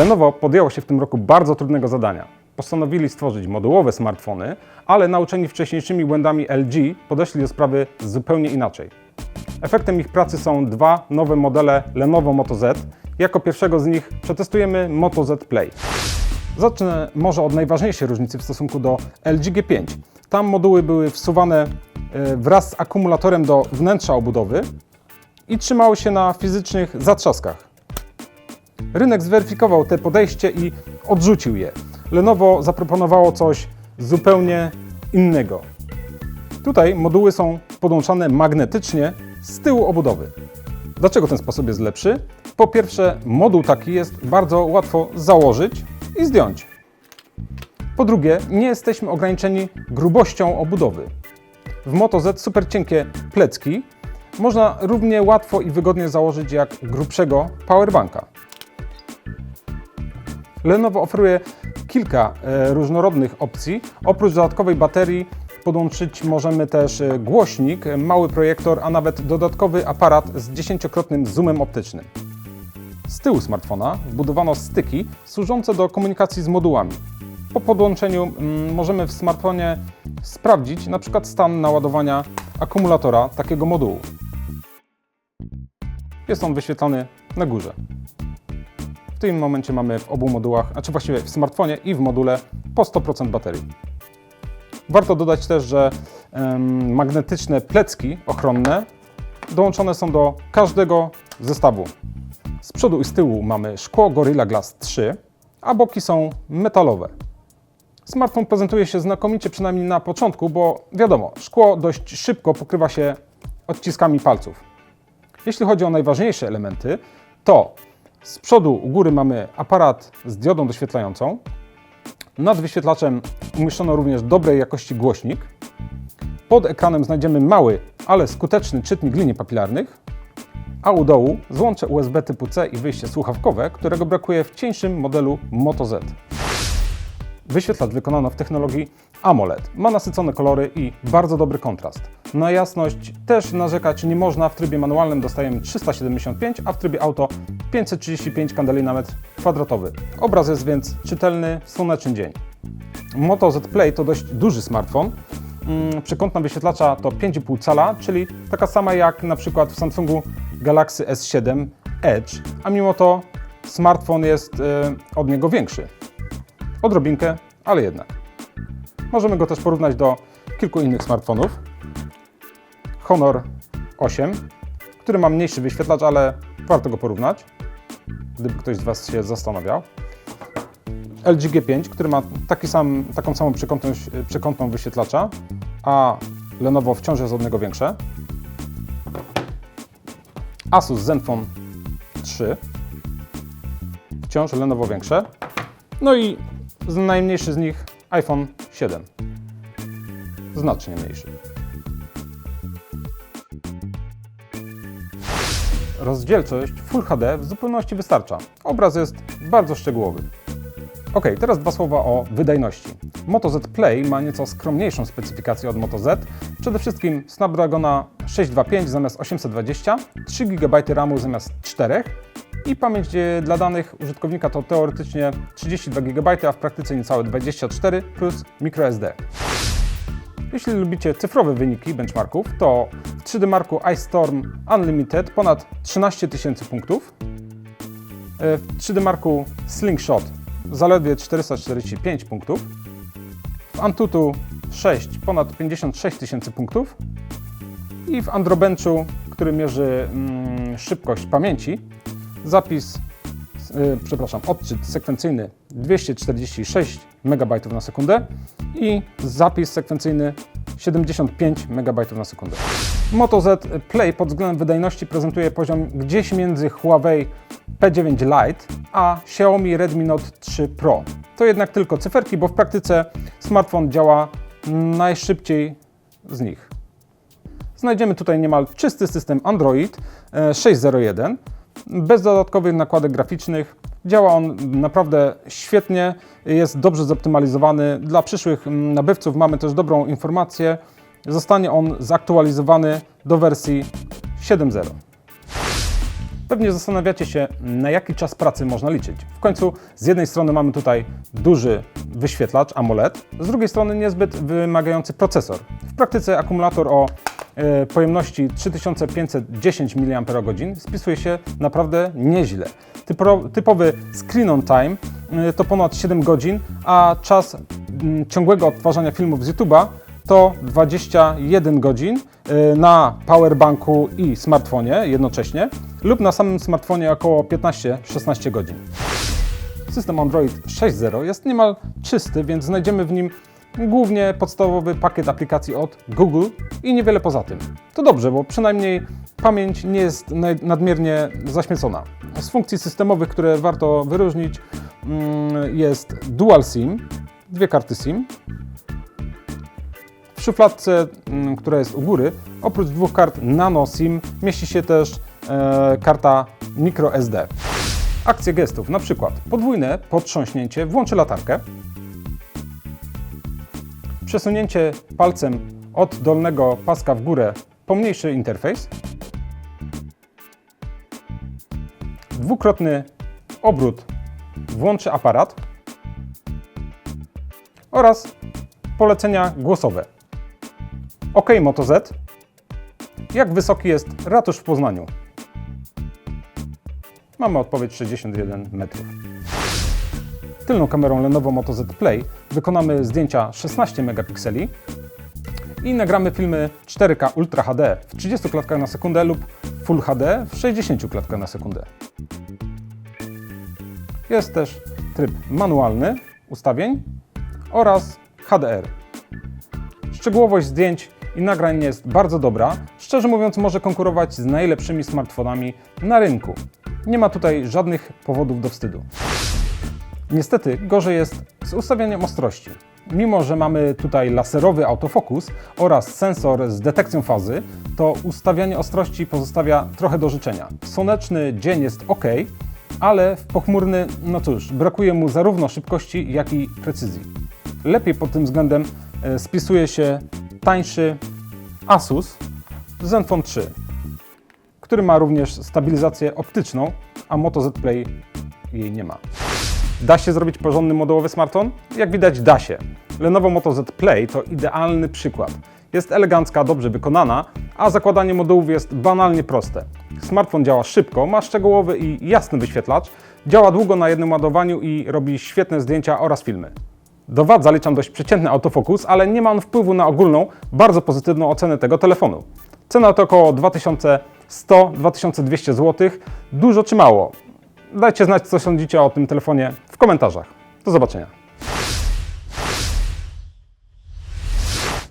Lenovo podjęło się w tym roku bardzo trudnego zadania. Postanowili stworzyć modułowe smartfony, ale nauczeni wcześniejszymi błędami LG podeszli do sprawy zupełnie inaczej. Efektem ich pracy są dwa nowe modele Lenovo Moto Z. Jako pierwszego z nich przetestujemy Moto Z Play. Zacznę może od najważniejszej różnicy w stosunku do LG G5. Tam moduły były wsuwane e, wraz z akumulatorem do wnętrza obudowy i trzymały się na fizycznych zatrzaskach. Rynek zweryfikował te podejście i odrzucił je. Lenovo zaproponowało coś zupełnie innego. Tutaj moduły są podłączane magnetycznie z tyłu obudowy. Dlaczego ten sposób jest lepszy? Po pierwsze, moduł taki jest bardzo łatwo założyć i zdjąć. Po drugie, nie jesteśmy ograniczeni grubością obudowy. W Moto Z super cienkie plecki można równie łatwo i wygodnie założyć jak grubszego powerbanka. Lenovo oferuje kilka e, różnorodnych opcji. Oprócz dodatkowej baterii podłączyć możemy też e, głośnik, mały projektor, a nawet dodatkowy aparat z dziesięciokrotnym zoomem optycznym. Z tyłu smartfona wbudowano styki służące do komunikacji z modułami. Po podłączeniu mm, możemy w smartfonie sprawdzić przykład stan naładowania akumulatora takiego modułu. Jest on wyświetlany na górze. W tym momencie mamy w obu modułach, a czy właściwie w smartfonie i w module po 100% baterii. Warto dodać też, że em, magnetyczne plecki ochronne dołączone są do każdego zestawu. Z przodu i z tyłu mamy szkło Gorilla Glass 3, a boki są metalowe. Smartfon prezentuje się znakomicie, przynajmniej na początku, bo wiadomo, szkło dość szybko pokrywa się odciskami palców. Jeśli chodzi o najważniejsze elementy, to z przodu u góry mamy aparat z diodą doświetlającą. Nad wyświetlaczem umieszczono również dobrej jakości głośnik. Pod ekranem znajdziemy mały, ale skuteczny czytnik linii papilarnych, a u dołu złącze USB typu C i wyjście słuchawkowe, którego brakuje w cieńszym modelu Moto Z. Wyświetlacz wykonano w technologii AMOLED. Ma nasycone kolory i bardzo dobry kontrast. Na jasność też narzekać nie można. W trybie manualnym dostajemy 375, a w trybie auto 535 kandeli na metr kwadratowy. Obraz jest więc czytelny w słoneczny dzień. Moto Z Play to dość duży smartfon. Mm, Przekątna wyświetlacza to 5,5 cala, czyli taka sama jak na przykład w Samsungu Galaxy S7 Edge, a mimo to smartfon jest e, od niego większy. Odrobinkę, ale jednak. Możemy go też porównać do kilku innych smartfonów. Honor 8, który ma mniejszy wyświetlacz, ale warto go porównać, gdyby ktoś z Was się zastanawiał. LG G5, który ma taki sam, taką samą przekątność, przekątną wyświetlacza, a Lenovo wciąż jest od niego większe. Asus Zenfone 3, wciąż Lenovo większe. No i najmniejszy z nich iPhone 7, znacznie mniejszy. Rozdzielczość Full HD w zupełności wystarcza. Obraz jest bardzo szczegółowy. Ok, teraz dwa słowa o wydajności. Moto Z Play ma nieco skromniejszą specyfikację od Moto Z. Przede wszystkim Snapdragona 625 zamiast 820, 3 GB RAMu zamiast 4 i pamięć dla danych użytkownika to teoretycznie 32 GB, a w praktyce niecałe 24 plus microSD. Jeśli lubicie cyfrowe wyniki benchmarków, to w 3D Marku Ice Storm Unlimited ponad 13 tysięcy punktów, E, w 3D Marku Slingshot zaledwie 445 punktów, w Antutu 6 ponad 56 tysięcy punktów. I w Androbenchu, który mierzy mm, szybkość pamięci, zapis, y, przepraszam, odczyt sekwencyjny 246 MB na sekundę i zapis sekwencyjny 75 MB na sekundę. Moto Z Play pod względem wydajności prezentuje poziom gdzieś między Huawei P9 Lite a Xiaomi Redmi Note 3 Pro. To jednak tylko cyferki, bo w praktyce smartfon działa najszybciej z nich. Znajdziemy tutaj niemal czysty system Android e, 6.01 bez dodatkowych nakładek graficznych. Działa on naprawdę świetnie, jest dobrze zoptymalizowany. Dla przyszłych mm, nabywców mamy też dobrą informację. Zostanie on zaktualizowany do wersji 7.0. Pewnie zastanawiacie się, na jaki czas pracy można liczyć. W końcu z jednej strony mamy tutaj duży wyświetlacz AMOLED, z drugiej strony niezbyt wymagający procesor. W praktyce akumulator o pojemności 3510 mAh spisuje się naprawdę nieźle. Typo, typowy screen on time e, to ponad 7 godzin, a czas ciągłego odtwarzania filmów z YouTube'a to 21 godzin y, na powerbanku i smartfonie jednocześnie lub na samym smartfonie około 15-16 godzin. System Android 6.0 jest niemal czysty, więc znajdziemy w nim głównie podstawowy pakiet aplikacji od Google i niewiele poza tym. To dobrze, bo przynajmniej pamięć nie jest nadmiernie zaśmiecona. Z funkcji systemowych, które warto wyróżnić, mm, jest Dual SIM, dwie karty SIM, w szufladce, mm, która jest u góry, oprócz dwóch kart Nano SIM mieści się też e, karta microSD. Akcje gestów, na przykład podwójne potrząśnięcie włączy latarkę, przesunięcie palcem od dolnego paska w górę pomniejszy interfejs, dwukrotny obrót włączy aparat oraz polecenia głosowe. OK Moto Z. Jak wysoki jest ratusz w Poznaniu? Mamy odpowiedź 61 metrów. Tylną kamerą Lenovo Moto Z Play wykonamy zdjęcia 16 megapikseli i nagramy filmy 4K Ultra HD w 30 klatkach na sekundę lub Full HD w 60 klatkach na sekundę. Jest też tryb manualny ustawień oraz HDR. Szczegółowość zdjęć i nagrań jest bardzo dobra. Szczerze mówiąc, może konkurować z najlepszymi smartfonami na rynku. Nie ma tutaj żadnych powodów do wstydu. Niestety, gorzej jest z ustawianiem ostrości. Mimo, że mamy tutaj laserowy autofokus oraz sensor z detekcją fazy, to ustawianie ostrości pozostawia trochę do życzenia. Słoneczny dzień jest ok, ale w pochmurny, no cóż, brakuje mu zarówno szybkości, jak i precyzji. Lepiej pod tym względem e, spisuje się tańszy Asus Zenfone 3, który ma również stabilizację optyczną, a Moto Z Play jej nie ma. Da się zrobić porządny modułowy smartfon? Jak widać da się. Lenovo Moto Z Play to idealny przykład. Jest elegancka, dobrze wykonana, a zakładanie modułów jest banalnie proste. Smartfon działa szybko, ma szczegółowy i jasny wyświetlacz, działa długo na jednym ładowaniu i robi świetne zdjęcia oraz filmy. Do wad zaliczam dość przeciętny autofokus, ale nie ma on wpływu na ogólną, bardzo pozytywną ocenę tego telefonu. Cena to około 2100-2200 zł. Dużo czy mało? Dajcie znać, co sądzicie o tym telefonie w komentarzach. Do zobaczenia.